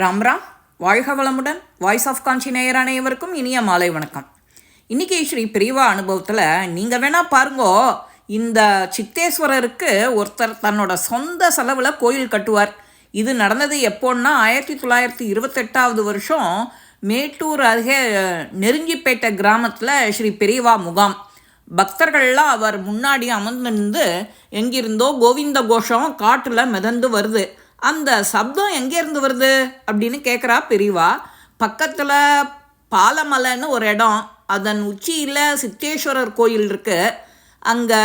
ராம் ராம் வாழ்க வளமுடன். Voice of காஞ்சி நேயர் அனைவருக்கும் இனிய மாலை வணக்கம். இன்றைக்கி ஸ்ரீ பிரிவா அனுபவத்தில் நீங்கள் வேணால் பாருங்கோ இந்த சித்தேஸ்வரருக்கு ஒருத்தர் தன்னோட சொந்த செலவில் கோயில் கட்டுவார். இது நடந்தது எப்போன்னா ஆயிரத்தி தொள்ளாயிரத்தி இருபத்தெட்டாவது வருஷம் மேட்டூர் அருகே நெருஞ்சிப்பேட்டை கிராமத்தில் ஸ்ரீ பெரியவா முகாம். பக்தர்கள்லாம் அவர் முன்னாடி அமர்ந்து நின்று எங்கிருந்தோ கோவிந்த கோஷம் காட்டில் மிதந்து வருது. அந்த சப்தம் எங்கேருந்து வருது அப்படின்னு கேட்குறா பெரியவா பக்கத்தில் பாலமலைன்னு ஒரு இடம். அதன் உச்சியில் சித்தேஸ்வரர் கோயில் இருக்கு. அங்கே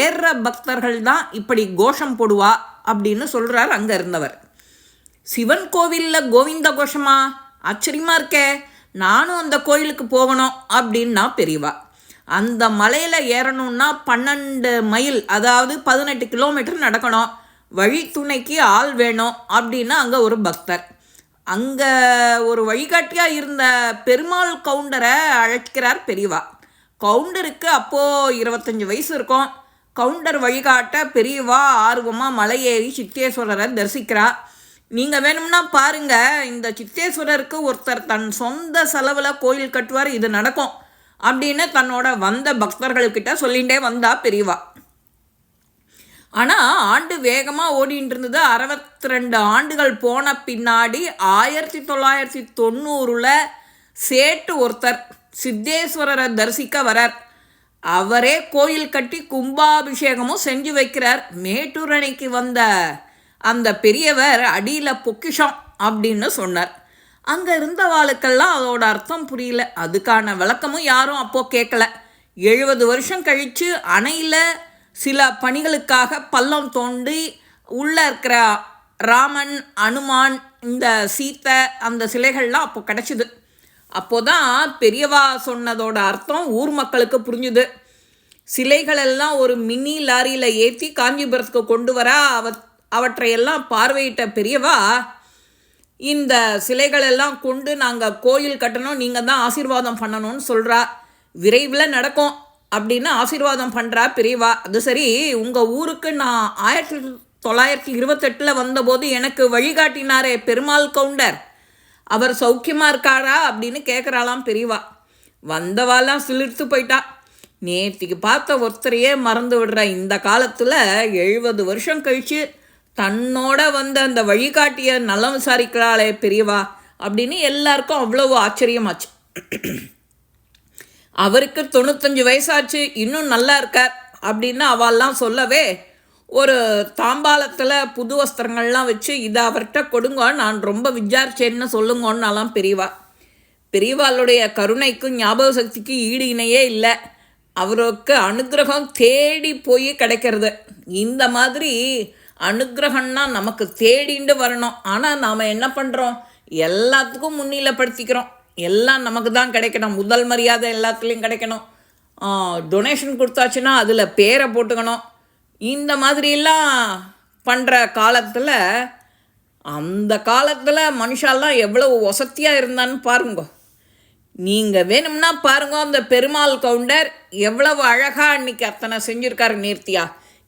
ஏறுற பக்தர்கள் தான் இப்படி கோஷம் போடுவா அப்படின்னு சொல்கிறார் அங்கே இருந்தவர். சிவன் கோவிலில் கோவிந்த கோஷமா? ஆச்சரியமா இருக்கே. நானும் அந்த கோயிலுக்கு போகணும் அப்படின்னா பெரியவா அந்த மலையில் ஏறணும்னா பன்னெண்டு மைல் அதாவது பதினெட்டு கிலோமீட்டர் நடக்கணும். வழித்துணைக்கு ஆள் வேணும் அப்படின்னா அங்கே ஒரு பக்தர். அங்கே ஒரு வழிகாட்டியாக இருந்த பெருமாள் கவுண்டரை அழைக்கிறார் பெரியவா கவுண்டருக்கு அப்போது இருபத்தஞ்சி வயசு இருக்கும். கவுண்டர் வழிகாட்ட பெரியவா ஆர்வமாக மலை ஏறி சித்தேஸ்வரரை தரிசிக்கிறா. நீங்கள் வேணும்னா பாருங்க இந்த சித்தேஸ்வரருக்கு ஒருத்தர் தன் சொந்த செலவில் கோயில் கட்டுவார் இது நடக்கும் அப்படின்னு தன்னோட வந்த பக்தர்கள்கிட்ட சொல்லிகிட்டே வந்தா பெரியவா ஆனால் ஆண்டு வேகமாக ஓடிட்டு இருந்தது அறுபத்தி ரெண்டு ஆண்டுகள் போன பின்னாடி ஆயிரத்தி தொள்ளாயிரத்தி தொண்ணூறில் சேட்டு ஒருத்தர் சித்தேஸ்வரரை தரிசிக்க வரார். அவரே கோயில் கட்டி கும்பாபிஷேகமும் செஞ்சு வைக்கிறார். மேட்டூர் அணைக்கு வந்த அந்த பெரியவர் அடியில் பொக்கிஷம் அப்படின்னு சொன்னார். அங்கே இருந்தவாளுக்கெல்லாம் அதோட அர்த்தம் புரியல. அதுக்கான விளக்கமும் யாரும் அப்போது கேட்கல. எழுபது வருஷம் கழித்து அணையில் சில பணிகளுக்காக பள்ளம் தோண்டி உள்ளே இருக்கிற ராமன் அனுமான் இந்த சீத்தை அந்த சிலைகள்லாம் அப்போ கிடச்சிது. அப்போதான் பெரியவா சொன்னதோட அர்த்தம் ஊர் மக்களுக்கு புரிஞ்சுது. சிலைகளெல்லாம் ஒரு மினி லாரியில் ஏற்றி காஞ்சிபுரத்துக்கு கொண்டு வர அவ அவற்றையெல்லாம் பார்வையிட்ட பெரியவா இந்த சிலைகளெல்லாம் கொண்டு நாங்கள் கோயில் கட்டணும் நீங்கள் தான் ஆசீர்வாதம் பண்ணணும்னு சொல்கிறா விரைவில் நடக்கும். அப்படின்னு ஆசீர்வாதம் பண்ணுறா பிரிவா. அது சரி உங்கள் ஊருக்கு நான் ஆயிரத்தி தொள்ளாயிரத்தி இருபத்தெட்டில் வந்தபோது எனக்கு வழிகாட்டினாரே பெருமாள் கவுண்டர். அவர் சௌக்கியமாக இருக்காரா அப்படின்னு கேட்குறாளாம் பிரிவா. வந்தவாலாம் சிலிர்த்து போயிட்டா. நேற்றுக்கு பார்த்த ஒருத்தரையே மறந்து விடுற. இந்த காலத்தில் எழுபது வருஷம் கழித்து தன்னோட வந்த அந்த வழிகாட்டியை நலம் விசாரிக்கிறாளே பெரியவா அப்படின்னு எல்லாருக்கும் அவ்வளவு ஆச்சரியமாச்சு. அவருக்கு தொண்ணூத்தஞ்சு வயசாச்சு இன்னும் நல்லா இருக்கார் அப்படின்னு அவெல்லாம் சொல்லவே ஒரு தாம்பாளத்தில் புது வஸ்திரங்கள்லாம் வச்சு இதை அவர்கிட்ட கொடுங்க நான் ரொம்ப விசாரிச்சேன்னு சொல்லுங்கன்னாலாம் பெரியவா. பெரியவாளுடைய கருணைக்கும் ஞாபக சக்திக்கு ஈடு இணையே இல்லை. அவருக்கு அனுகிரகம் தேடி போய் கிடைக்கிறது. இந்த மாதிரி அனுகிரகம்னா நமக்கு தேடிண்டு வரணும். ஆனால் நாம் என்ன பண்ணுறோம் எல்லாத்துக்கும் முன்னிலைப்படுத்திக்கிறோம் எல்லாம் நமக்கு தான் கிடைக்கணும். முதல் மரியாதை எல்லாத்துலேயும் கிடைக்கணும். டொனேஷன் கொடுத்தாச்சுன்னா அதில் பேரை போட்டுக்கணும். இந்த மாதிரிலாம் பண்ணுற காலத்தில் அந்த காலத்தில் மனுஷாலாம் எவ்வளோ வசதியாக இருந்தான்னு பாருங்க. நீங்கள் வேணும்னா பாருங்க அந்த பெருமாள் கவுண்டர் எவ்வளவு அழகாக அன்னைக்கு அத்தனை செஞ்சுருக்காரு நேர்த்தியா.